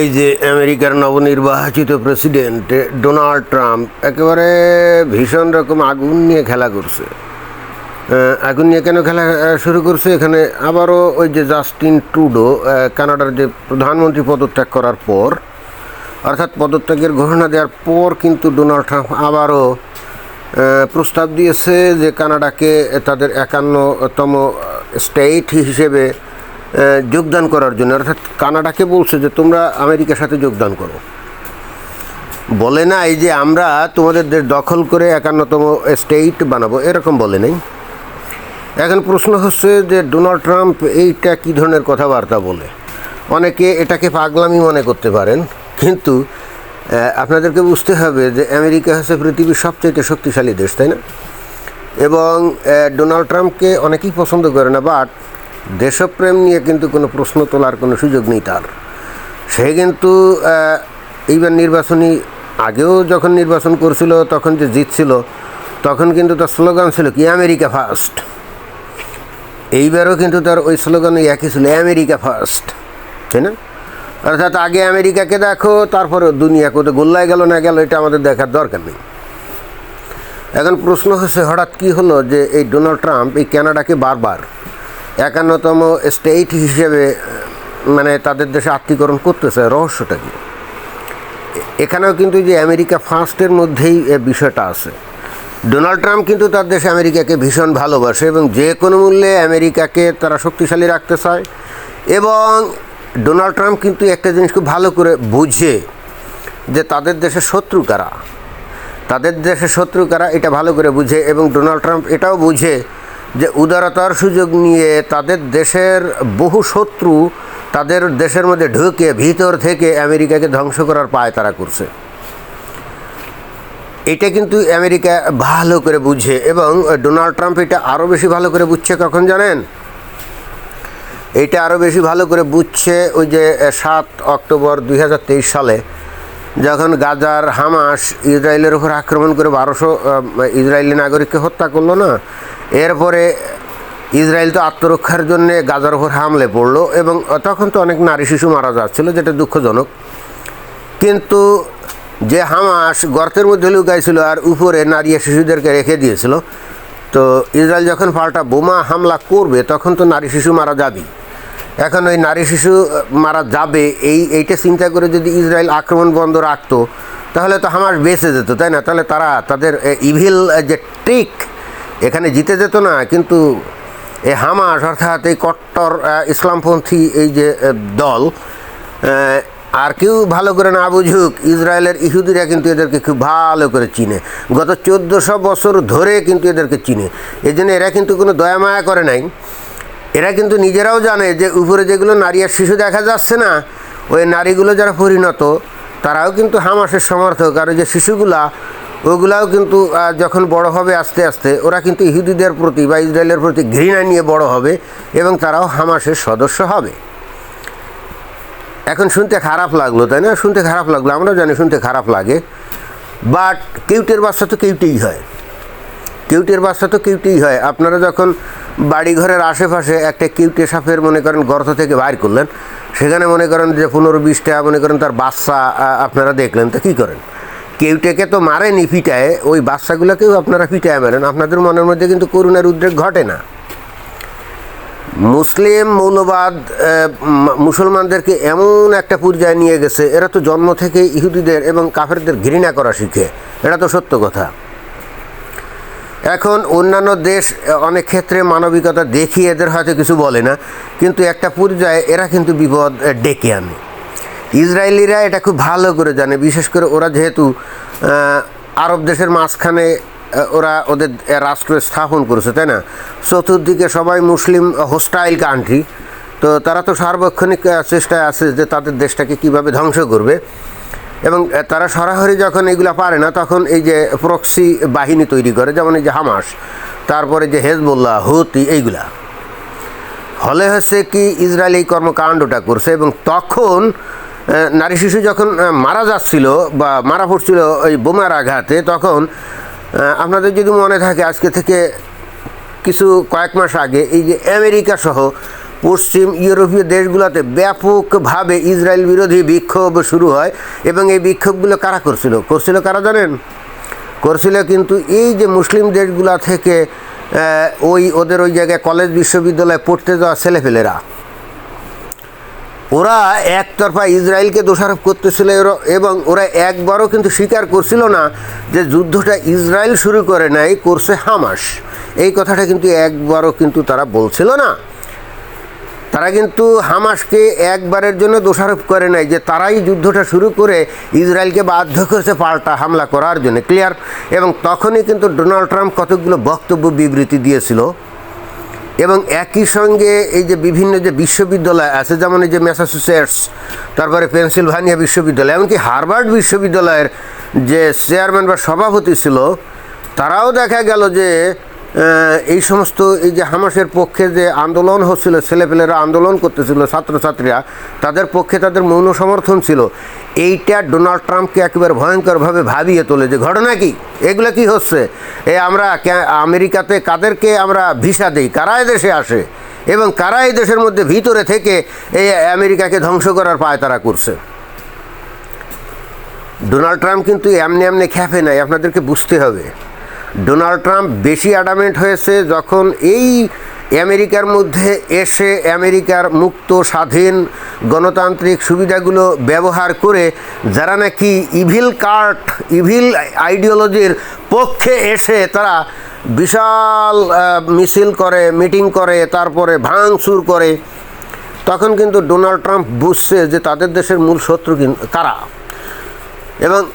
এই যে আমেরিকার নবনির্বাচিত প্রেসিডেন্ট ডোনাল্ড ট্রাম্প একেবারে ভীষণ রকম আগুন নিয়ে খেলা করছে। আগুন নিয়ে কেন খেলা শুরু করছে? এখানে আবারও ওই যে জাস্টিন ট্রুডো কানাডার যে প্রধানমন্ত্রী পদত্যাগ করার পর, অর্থাৎ পদত্যাগের ঘোষণা দেওয়ার পর কিন্তু ডোনাল্ড ট্রাম্প আবারও প্রস্তাব দিয়েছে যে কানাডাকে তাদের একান্নতম স্টেট হিসেবে যোগদান করার জন্য। অর্থাৎ কানাডাকে বলছে যে, তোমরা আমেরিকার সাথে যোগদান করো। বলে না, এই যে আমরা তোমাদের দখল করে একান্নতম স্টেট বানাবো, এরকম বলে নাই। এখন প্রশ্ন হচ্ছে যে, ডোনাল্ড ট্রাম্প এইটা কী ধরনের কথাবার্তা বলে? অনেকে এটাকে পাগলামি মনে করতে পারেন, কিন্তু আপনাদেরকে বুঝতে হবে যে, আমেরিকা হচ্ছে পৃথিবীর সবচেয়ে শক্তিশালী দেশ, তাই না? এবং ডোনাল্ড ট্রাম্পকে অনেকেই পছন্দ করে না, বাট দেশপ্রেম নিয়ে কিন্তু কোনো প্রশ্ন তোলার কোনো সুযোগ নেই তার। সে কিন্তু এইবার নির্বাচনী আগেও যখন নির্বাচন করছিল, তখন যে জিতছিল, তখন কিন্তু তার স্লোগান ছিল কি, আমেরিকা ফার্স্ট। এইবারও কিন্তু তার ওই স্লোগান একই ছিল, আমেরিকা ফার্স্ট। তাই না? অর্থাৎ আগে আমেরিকাকে দেখো তারপরে দুনিয়া কোথাও গোল্লায় গেল না গেল, এটা আমাদের দেখার দরকার নেই। এখন প্রশ্ন হচ্ছে, হঠাৎ কি হলো যে এই ডোনাল্ড ট্রাম্প এই কানাডাকে বারবার একান্নতম স্টেট হিসেবে মানে তাদের দেশে আত্মীকরণ করতেছে, রহস্যটা কি? এখানেও কিন্তু যে আমেরিকা ফার্স্টের মধ্যেই এ বিষয়টা আছে। ডোনাল্ড ট্রাম্প কিন্তু তার দেশে আমেরিকাকে ভীষণ ভালোবাসে এবং যে কোনো মূল্যে আমেরিকাকে তারা শক্তিশালী রাখতে চায় এবং ডোনাল্ড ট্রাম্প কিন্তু একটা জিনিস খুব ভালো করে বুঝে যে তাদের দেশের শত্রু কারা? তাদের দেশের শত্রু কারা এটা ভালো করে বুঝে এবং ডোনাল্ড ট্রাম্প এটাও বুঝে যে উদারতার সুযোগ নিয়ে তাদের দেশের বহু শত্রু তাদের দেশের মধ্যে ঢুকে ভিতর থেকে আমেরিকাকে ধ্বংস করার পায় তারা করছে। এটা কিন্তু আমেরিকা ভালো করে বুঝে এবং ডোনাল্ড ট্রাম্প এটা আরও বেশি ভালো করে বুঝছে কখন জানেন? এটা আরও বেশি ভালো করে বুঝছে ওই যে সাত অক্টোবর দুই হাজার তেইশ সালে যখন গাজার হামাস ইসরায়েলের উপর আক্রমণ করে বারোশো ইসরায়েলি নাগরিককে হত্যা করল না, এরপরে ইসরায়েল তো আত্মরক্ষার জন্যে গাজার উপর হামলে পড়ল এবং তখন তো অনেক নারী শিশু মারা যাচ্ছিল, যেটা দুঃখজনক। কিন্তু যে হামাস গর্তের মধ্যে লুকাইছিল আর উপরে নারী শিশুদেরকে রেখে দিয়েছিল, তো ইসরায়েল যখন পাল্টা বোমা হামলা করবে, তখন তো নারী শিশু মারা যাবেই। এখন ওই নারী শিশু মারা যাবে, এই, এইটা চিন্তা করে যদি ইসরায়েল আক্রমণ বন্ধ রাখতো, তাহলে তো হামাস বেঁচে যেত, তাই না? তাহলে তারা তাদের ইভিল যে ট্রিক এখানে জিতে যেত না, কিন্তু এই হামাস অর্থাৎ এই কট্টর ইসলামপন্থী এই যে দল আর কেউ ভালো করে না বুঝুক, ইসরায়েলের ইহুদিরা কিন্তু এদেরকে খুব ভালো করে চিনে। গত চোদ্দোশো বছর ধরে কিন্তু এদেরকে চিনে। এই জন্য এরা কিন্তু কোনো দয়া মায়া করে নাই। এরা কিন্তু নিজেরাও জানে যে উপরে যেগুলো নারী আর শিশু দেখা যাচ্ছে না, ওই নারীগুলো যারা পরিণত, তারাও কিন্তু হামাসের সমর্থক। আর যে শিশুগুলা, ওগুলাও কিন্তু যখন বড় হবে আস্তে আস্তে, ওরা কিন্তু ইহুদিদের প্রতি বা ইসরায়েলের প্রতি ঘৃণা নিয়ে বড় হবে এবং তারাও হামাসের সদস্য হবে। এখন শুনতে খারাপ লাগল, তাই না? শুনতে খারাপ লাগল, আমরাও জানি শুনতে খারাপ লাগে। বাট কিউটের বাচ্চা তো কিউটেই হয়। কিউটের বাচ্চা তো কিউটেই হয়। আপনারা যখন বাড়ি ঘরের আশেপাশে একটা কিউটে সাপের মনে করেন গর্ত থেকে বাইর করলেন। সেখানে মনে করেন যে পনেরো বিশটা মনে করেন তার বাচ্চা আপনারা দেখলেন। তো কী করেন? কেউটেকে তো মারেনি পিটায়, ওই বাচ্চাগুলোকেও আপনারা পিটায় মারেন। আপনাদের মনের মধ্যে কিন্তু করুণার উদ্রেক ঘটে না। মুসলিম মৌলবাদ মুসলমানদেরকে এমন একটা পর্যায়ে নিয়ে গেছে, এরা তো জন্ম থেকে ইহুদিদের এবং কাফেরদের ঘৃণা করা শিখে। এটা তো সত্য কথা। এখন অন্যান্য দেশ অনেক ক্ষেত্রে মানবিকতা দেখিয়ে এদের হয়তো কিছু বলে না, কিন্তু একটা পর্যায়ে এরা কিন্তু বিপদ ডেকে আনে। ইসরায়েলিরা এটা খুব ভালো করে জানে, বিশেষ করে ওরা যেহেতু আরব দেশের মাঝখানে ওরা ওদের রাষ্ট্র স্থাপন করেছে, তাই না? চতুর্দিকে সবাই মুসলিম হোস্টাইল কান্ট্রি তো তারা তো সার্বক্ষণিক চেষ্টায় আছে যে তাদের দেশটাকে কীভাবে ধ্বংস করবে। এবং তারা সরাসরি যখন এগুলা পারে না, তখন এই যে প্রক্সি বাহিনী তৈরি করে, যেমন এই যে হামাস, তারপরে যে হেজবুল্লাহ, হুতি, এইগুলা। ফলে হচ্ছে কি ইসরায়েল এই কর্মকাণ্ডটা করছে এবং তখন নারী শিশু যখন মারা যাচ্ছিল বা মারা পড়ছিল ওই বোমার আঘাতে, তখন আপনাদের যদি মনে থাকে আজকে থেকে কিছু কয়েক মাস আগে, এই যে আমেরিকা সহ পশ্চিম ইউরোপীয় দেশগুলোতে ব্যাপকভাবে ইসরায়েল বিরোধী বিক্ষোভ শুরু হয়। এবং এই বিক্ষোভগুলো কারা করছিল? করছিল কারা জানেন? করছিল কিন্তু এই যে মুসলিম দেশগুলা থেকে ওই ওদের ওই জায়গায় কলেজ বিশ্ববিদ্যালয়ে পড়তে যাওয়া ছেলেপেলেরা, ওরা একতরফা ইসরায়েলকে দোষারোপ করতেছিল এবং ওরা একবারও কিন্তু স্বীকার করছিল না যে যুদ্ধটা ইসরায়েল শুরু করে নাই, করছে হামাস। এই কথাটা কিন্তু একবারও কিন্তু তারা বলছিল না। তারা কিন্তু হামাসকে একবারের জন্য দোষারোপ করে নাই যে তারাই যুদ্ধটা শুরু করে ইসরায়েলকে বাধ্য করেছে পাল্টা হামলা করার জন্য। ক্লিয়ার এবং তখনই কিন্তু ডোনাল্ড ট্রাম্প কতগুলো বক্তব্য বিবৃতি দিয়েছিল এবং একই সঙ্গে এই যে বিভিন্ন যে বিশ্ববিদ্যালয় আছে, যেমন এই যে ম্যাসাচুসেটস তারপরে পেনসিলভানিয়া বিশ্ববিদ্যালয়, এমনকি হার্ভার্ড বিশ্ববিদ্যালয়ের যে চেয়ারম্যান বা সভাপতি ছিল, তারাও দেখা গেল যে এই সমস্ত এই যে হামাসের পক্ষে যে আন্দোলন হচ্ছিল, ছেলেপেলেরা আন্দোলন করতেছিল, ছাত্রছাত্রীরা, তাদের পক্ষে তাদের মৌন সমর্থন ছিল। এইটা ডোনাল্ড ট্রাম্পকে একেবারে ভয়ঙ্করভাবে ভাবিয়ে তোলে যে, ঘটনা কি? এগুলো কি হচ্ছে? এ, আমরা আমেরিকাতে কাদেরকে আমরা ভিসা দিই? কারা দেশে আসে? এবং কারা এই দেশের মধ্যে ভিতরে থেকে এই আমেরিকাকে ধ্বংস করার পায় তারা করছে? ডোনাল্ড ট্রাম্প কিন্তু এমনি এমনি খ্যাপে নাই। আপনাদেরকে বুঝতে হবে। ডোনাল্ড ট্রাম্প বেশি অ্যাডামেন্ট হয়েছে যখন এই আমেরিকার মধ্যে এসে আমেরিকার মুক্ত, স্বাধীন গণতান্ত্রিক সুবিধাগুলো ব্যবহার করে যারা নাকি ইভিল কার্ট ইভিল আইডিওলজির পক্ষে এসে তারা বিশাল মিছিল করে মিটিং করে, তারপরে ভাঙচুর করে, তখন কিন্তু ডোনাল্ড ট্রাম্প বুঝছে যে তাদের দেশের মূল শত্রু কিন- কারা? এবং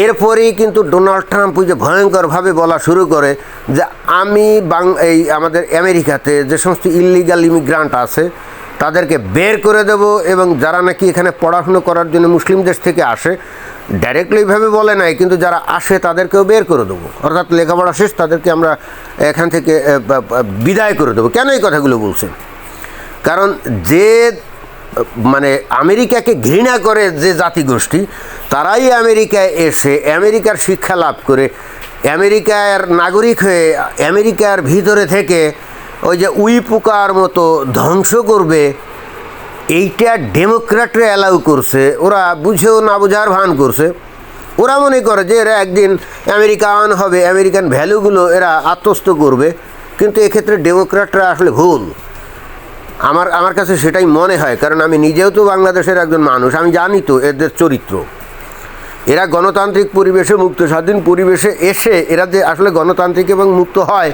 এরপরেই কিন্তু ডোনাল্ড ট্রাম্প যে ভয়ঙ্করভাবে বলা শুরু করে যে আমি বাং এই আমাদের আমেরিকাতে যে সমস্ত ইলিগাল ইমিগ্রান্ট আছে, তাদেরকে বের করে দেব এবং যারা নাকি এখানে পড়াশুনো করার জন্য মুসলিম দেশ থেকে আসে ডাইরেক্টলি এইভাবে বলে নাই, কিন্তু যারা আসে তাদেরকেও বের করে দেবো। অর্থাৎ লেখাপড়া শেষ, তাদেরকে আমরা এখান থেকে বিদায় করে দেবো। কেন এই কথাগুলো বলছে কারণ যে মানে আমেরিকাকে ঘৃণা করে যে জাতিগোষ্ঠী, তারাই আমেরিকায় এসে আমেরিকার শিক্ষা লাভ করে, আমেরিকার নাগরিক হয়ে আমেরিকার ভিতরে থেকে ওই যে উই পোকার মতো ধ্বংস করবে, এইটা ডেমোক্র্যাটরা অ্যালাউ করছে, ওরা বুঝেও না বোঝার ভান করছে। ওরা মনে করে যে এরা একদিন আমেরিকান হবে, আমেরিকান ভ্যালুগুলো এরা আত্মস্থ করবে, কিন্তু এক্ষেত্রে ডেমোক্র্যাটরা আসলে ভুল। আমার আমার কাছে সেটাই মনে হয়, কারণ আমি নিজেও তো বাংলাদেশের একজন মানুষ, আমি জানি তো এদের চরিত্র। এরা গণতান্ত্রিক পরিবেশে মুক্ত, স্বাধীন পরিবেশে এসে এরা যে আসলে গণতান্ত্রিক এবং মুক্ত হয়,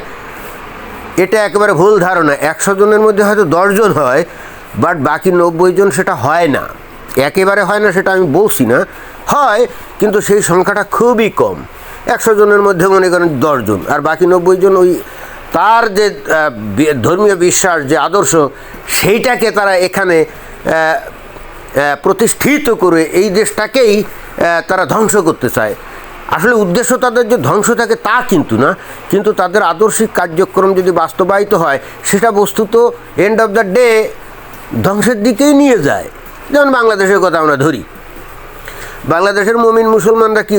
এটা একেবারে ভুল ধারণা। একশো জনের মধ্যে হয়তো দশজন হয়, বাট বাকি নব্বই জন সেটা হয় না। একেবারে হয় না সেটা আমি বলছি না, হয়, কিন্তু সেই সংখ্যাটা খুবই কম। একশো জনের মধ্যে মনে করেন দশজন আর বাকি নব্বই জন ওই তার যে ধর্মীয় বিশ্বাস, যে আদর্শ, সেইটাকে তারা এখানে প্রতিষ্ঠিত করে এই দেশটাকেই তারা ধ্বংস করতে চায়। আসলে উদ্দেশ্য তাদের যে ধ্বংস থাকে তা কিন্তু না। কিন্তু তাদের আদর্শিক কার্যক্রম যদি বাস্তবায়িত হয়, সেটা বস্তুত এন্ড অফ দ্য ডে ধ্বংসের দিকেই নিয়ে যায়। যেমন বাংলাদেশের কথা আমরা ধরি। বাংলাদেশের মমিন মুসলমানরা কি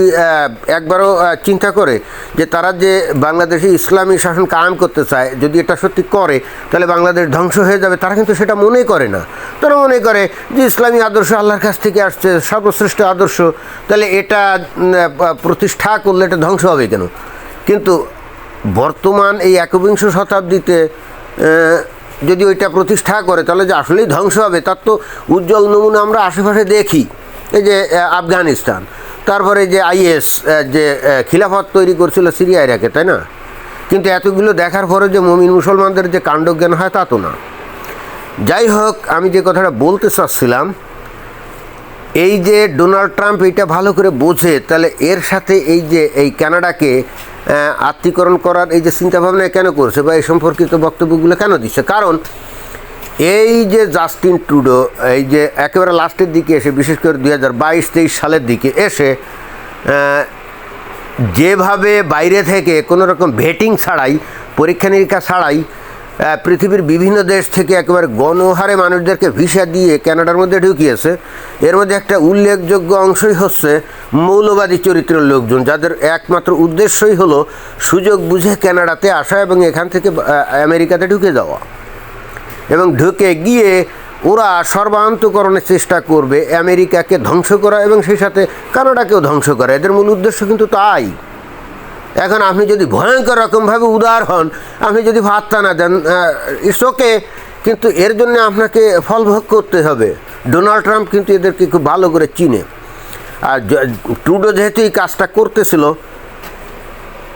একবারও চিন্তা করে যে তারা যে বাংলাদেশে ইসলামী শাসন কায়েম করতে চায়, যদি এটা সত্যি করে, তাহলে বাংলাদেশ ধ্বংস হয়ে যাবে? তারা কিন্তু সেটা মনে করে না। তারা মনে করে যে ইসলামী আদর্শ আল্লাহর কাছ থেকে আসছে, সর্বশ্রেষ্ঠ আদর্শ, তাহলে এটা প্রতিষ্ঠা করলে এটা ধ্বংস হবে কেন? কিন্তু বর্তমান এই একবিংশ শতাব্দীতে যদি ওইটা প্রতিষ্ঠা করে, তাহলে যে আসলেই ধ্বংস হবে, তার তো উজ্জ্বল নমুনা আমরা আশেপাশে দেখি। এই যে আফগানিস্তান। তারপরে যে আইএস যে খিলাফত তৈরি করছিল সিরিয়া ইরাকে তাই না? কিন্তু এতগুলো দেখার পরে যে মমিন মুসলমানদের যে কাণ্ডজ্ঞান হয় তা তো না। যাই হোক, আমি যে কথাটা বলতে চাচ্ছিলাম, এই যে ডোনাল্ড ট্রাম্প এটা ভালো করে বোঝে, তাহলে এর সাথে এই যে, এই কানাডাকে আত্মীকরণ করার এই যে চিন্তাভাবনা কেন করছে বা এই সম্পর্কিত বক্তব্যগুলো কেন দিচ্ছে? কারণ এই যে জাস্টিন ট্রুডো এই যে একেবারে লাস্টের দিকে এসে, বিশেষ করে দুই হাজার বাইশ, তেইশ সালের দিকে এসে যেভাবে বাইরে থেকে কোনো রকম ভেটিং ছাড়াই, পরীক্ষা নিরীক্ষা ছাড়াই পৃথিবীর বিভিন্ন দেশ থেকে একেবারে গণহারে মানুষদেরকে ভিসা দিয়ে কানাডার মধ্যে ঢুকিয়েছে। এর মধ্যে একটা উল্লেখযোগ্য অংশই হচ্ছে মৌলবাদী চরিত্রের লোকজন, যাদের একমাত্র উদ্দেশ্যই হলো সুযোগ বুঝে কানাডাতে আসা এবং এখান থেকে আমেরিকাতে ঢুকে যাওয়া। এবং ঢুকে গিয়ে ওরা সর্বান্তকরণের চেষ্টা করবে আমেরিকাকে ধ্বংস করা এবং সেই সাথে কানাডাকেও ধ্বংস করা। এদের মূল উদ্দেশ্য কিন্তু তাই। এখন আপনি যদি ভয়ঙ্কর রকমভাবে উদার হন, আপনি যদি ভাতটা না দেন ইটস ওকে কিন্তু এর জন্য আপনাকে ফল ভোগ করতে হবে। ডোনাল্ড ট্রাম্প কিন্তু এদেরকে খুব ভালো করে চিনে। আর ট্রুডো যেহেতু এই কাজটা করতেছিল,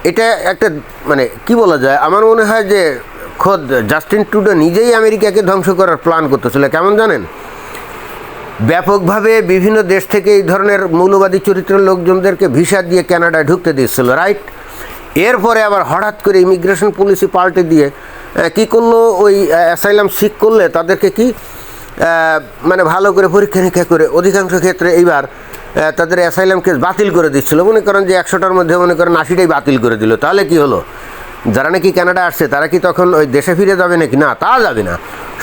এটা একটা মানে কি বলা যায়? আমার মনে হয় যে খোদ জাস্টিন ট্রুডো নিজেই আমেরিকাকে ধ্বংস করার প্ল্যান করতেছিল, কেমন জানেন? ব্যাপকভাবে বিভিন্ন দেশ থেকে এই ধরনের মৌলবাদী চরিত্রের লোকজনদেরকে ভিসা দিয়ে ক্যানাডায় ঢুকতে দিচ্ছিল রাইট এরপরে আবার হঠাৎ করে ইমিগ্রেশন পলিসি পাল্টে দিয়ে কি করল? ওই অ্যাসাইলাম সিক করলে তাদেরকে কি মানে ভালো করে পরীক্ষা নিরীক্ষা করে অধিকাংশ ক্ষেত্রে এইবার তাদের অ্যাসাইলাম কেস বাতিল করে দিচ্ছিল। মনে করেন যে একশোটার মধ্যে মনে করেন আশিটাই বাতিল করে দিল। তাহলে কি হলো? যারা নাকি কানাডা আসছে, তারা কি তখন ওই দেশে ফিরে যাবে নাকি? না, তা যাবে না।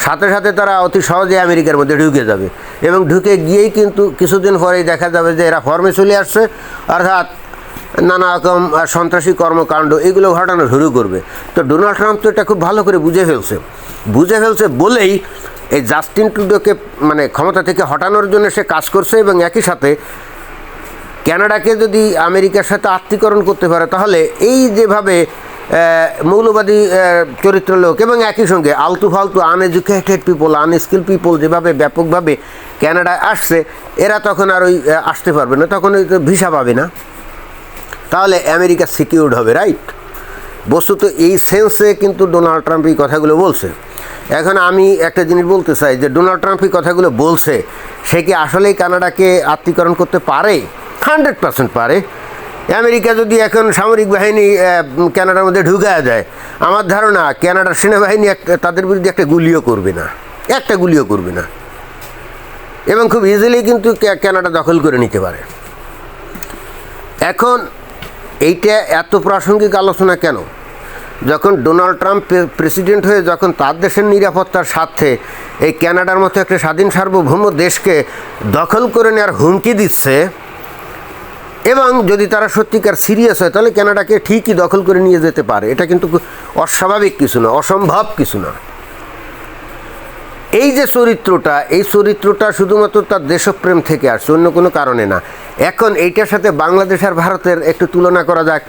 সাথে সাথে তারা অতি সহজে আমেরিকার মধ্যে ঢুকে যাবে। এবং ঢুকে গিয়েই কিন্তু কিছুদিন পরেই দেখা যাবে যে এরা ফর্মে চলে আসছে, অর্থাৎ নানা রকম সন্ত্রাসী কর্মকাণ্ড, এগুলো ঘটানো শুরু করবে। তো ডোনাল্ড ট্রাম্প তো এটা খুব ভালো করে বুঝে ফেলছে। বুঝে ফেলছে বলেই এই জাস্টিন টুডোকে মানে ক্ষমতা থেকে হটানোর জন্য সে কাজ করছে এবং একই সাথে ক্যানাডাকে যদি আমেরিকার সাথে আত্মীকরণ করতে পারে, তাহলে এই যেভাবে মৌলবাদী চরিত্র লোক এবং একই সঙ্গে আলতু ফালতু আনএডুকেটেড পিপল আনস্কিল পিপল যেভাবে ব্যাপকভাবে ক্যানাডায় আসছে, এরা তখন আর ওই আসতে পারবে না। তখন ওই তো ভিসা পাবে না। তাহলে আমেরিকা সিকিউরড হবে রাইট বস্তুত এই সেন্সে কিন্তু ডোনাল্ড ট্রাম্প এই কথাগুলো বলছে। এখন আমি একটা জিনিস বলতে চাই যে ডোনাল্ড ট্রাম্প এই কথাগুলো বলছে, সে কি আসলেই কানাডাকে আত্মীকরণ করতে পারে? হান্ড্রেড পারে। আমেরিকা যদি এখন সামরিক বাহিনী আহ, কানাডার মধ্যে ঢুকা যায় আমার ধারণা ক্যানাডার সেনাবাহিনী তাদের বিরুদ্ধে একটা গুলিও করবে না। একটা গুলিও করবে না। এবং খুব ইজিলি কিন্তু কা- কানাডা দখল করে নিতে পারে। এখন এইটা এত প্রাসঙ্গিক আলোচনা কেন? যখন ডোনাল্ড ট্রাম্প প্রেসিডেন্ট হয়ে যখন তার দেশের নিরাপত্তার স্বার্থে এই ক্যানাডার মতো একটা স্বাধীন সার্বভৌম দেশকে দখল করে নেওয়ার হুমকি দিচ্ছে এবং যদি তারা সত্যিকার সিরিয়াস হয়, তাহলে কেনাডাকে ঠিকই দখল করে নিয়ে যেতে পারে। এটা কিন্তু অস্বাভাবিক কিছু না, অসম্ভব কিছু না। এই যে চরিত্রটা, এই চরিত্রটা শুধুমাত্র তার দেশপ্রেম থেকে আসছে, অন্য কোনো কারণে না। এখন এইটার সাথে বাংলাদেশ আর ভারতের একটু তুলনা করা যাক।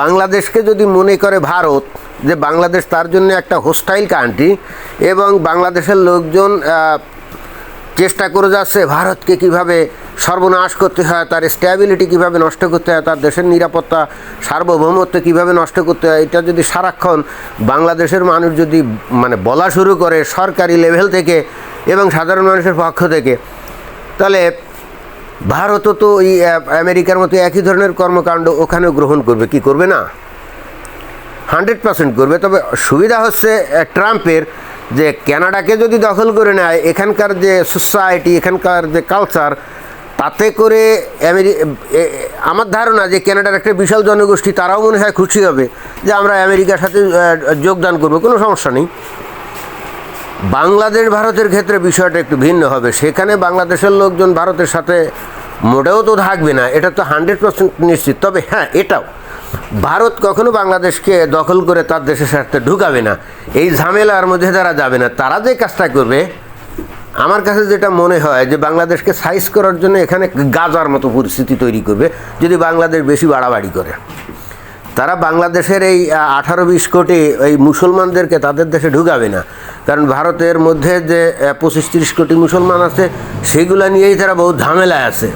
বাংলাদেশকে যদি মনে করে ভারত, যে বাংলাদেশ তার জন্য একটা হোস্টাইল কান্ট্রি এবং বাংলাদেশের লোকজন চেষ্টা করে যাচ্ছে ভারতকে কীভাবে সর্বনাশ করতে হয়, তার স্ট্যাবিলিটি কীভাবে নষ্ট করতে হয়, তার দেশের নিরাপত্তা, সার্বভৌমত্ব কীভাবে নষ্ট করতে হয়, এটা যদি সারাক্ষণ বাংলাদেশের মানুষ যদি মানে বলা শুরু করে সরকারি লেভেল থেকে এবং সাধারণ মানুষের পক্ষ থেকে, তাহলে ভারতও তো এই আমেরিকার মতো একই ধরনের কর্মকাণ্ড ওখানেও গ্রহণ করবে, কি করবে না? হান্ড্রেড পার্সেন্ট করবে, তবে সুবিধা হচ্ছে ট্রাম্পের যে কানাডাকে যদি দখল করে নেয়, এখানকার যে সোসাইটি এখানকার যে কালচার তাতে করে আমেরি ধারণা যে কানাডার একটা বিশাল জনগোষ্ঠী, তারাও মনে হয় খুশি হবে যে আমরা আমেরিকার সাথে যোগদান করব, কোনো সমস্যা নেই। বাংলাদেশ ভারতের ক্ষেত্রে বিষয়টা একটু ভিন্ন হবে। সেখানে বাংলাদেশের লোকজন ভারতের সাথে মোটেও তো থাকবে না, এটা তো হান্ড্রেড পার্সেন্ট নিশ্চিত। তবে হ্যাঁ এটাও। ভারত কখনো বাংলাদেশকে দখল করে তার দেশের স্বার্থে ঢুকাবে না। এই ঝামেলার মধ্যে তারা যাবে না। তারা যে কাজটা করবে, আমার কাছে যেটা মনে হয় যে বাংলাদেশকে সাইজ করার জন্য এখানে গাজার মতো পরিস্থিতি তৈরি করবে, যদি বাংলাদেশ বেশি বাড়াবাড়ি করে। তারা বাংলাদেশের এই আঠারো বিশ কোটি এই মুসলমানদেরকে তাদের দেশে ঢুকাবে না। কারণ ভারতের মধ্যে যে পঁচিশ তিরিশ কোটি মুসলমান আছে সেইগুলো নিয়েই তারা বহু ঝামেলায় আছে।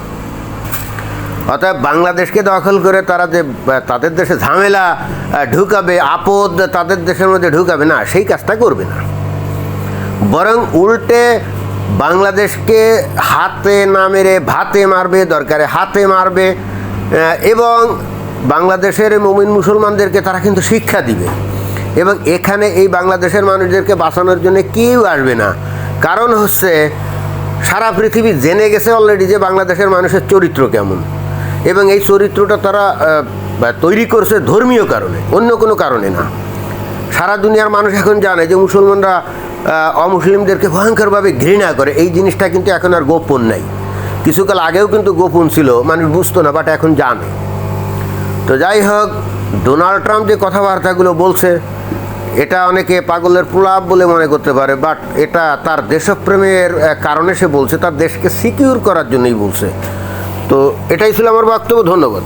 অর্থাৎ বাংলাদেশকে দখল করে তারা যে তাদের দেশে ঝামেলা ঢুকাবে, আপদ তাদের দেশের মধ্যে ঢুকাবে, না, সেই কাজটা করবে না। বরং উল্টে বাংলাদেশকে হাতে না মেরে ভাতে মারবে, দরকারে হাতে মারবে এবং বাংলাদেশের মমিন মুসলমানদেরকে তারা কিন্তু শিক্ষা দিবে। এবং এখানে এই বাংলাদেশের মানুষদেরকে বাঁচানোর জন্য কেউ আসবে না। কারণ হচ্ছে, সারা পৃথিবী জেনে গেছে অলরেডি যে বাংলাদেশের মানুষের চরিত্র কেমন। এবং এই চরিত্রটা তারা তৈরি করছে ধর্মীয় কারণে, অন্য কোনো কারণে না। সারা দুনিয়ার মানুষ এখন জানে যে মুসলমানরা অমুসলিমদেরকে ভয়ঙ্করভাবে ঘৃণা করে। এই জিনিসটা কিন্তু এখন আর গোপন নাই। কিছুকাল আগেও কিন্তু গোপন ছিল, মানুষ বুঝতো না, বাট এখন জানে। তো যাই হোক, ডোনাল্ড ট্রাম্প যে কথাবার্তাগুলো বলছে, এটা অনেকে পাগলের প্রলাপ বলে মনে করতে পারে, বাট এটা তার দেশপ্রেমের কারণে সে বলছে, তার দেশকে সিকিউর করার জন্যই বলছে। তো এটাই ছিল আমার বক্তব্য ধন্যবাদ।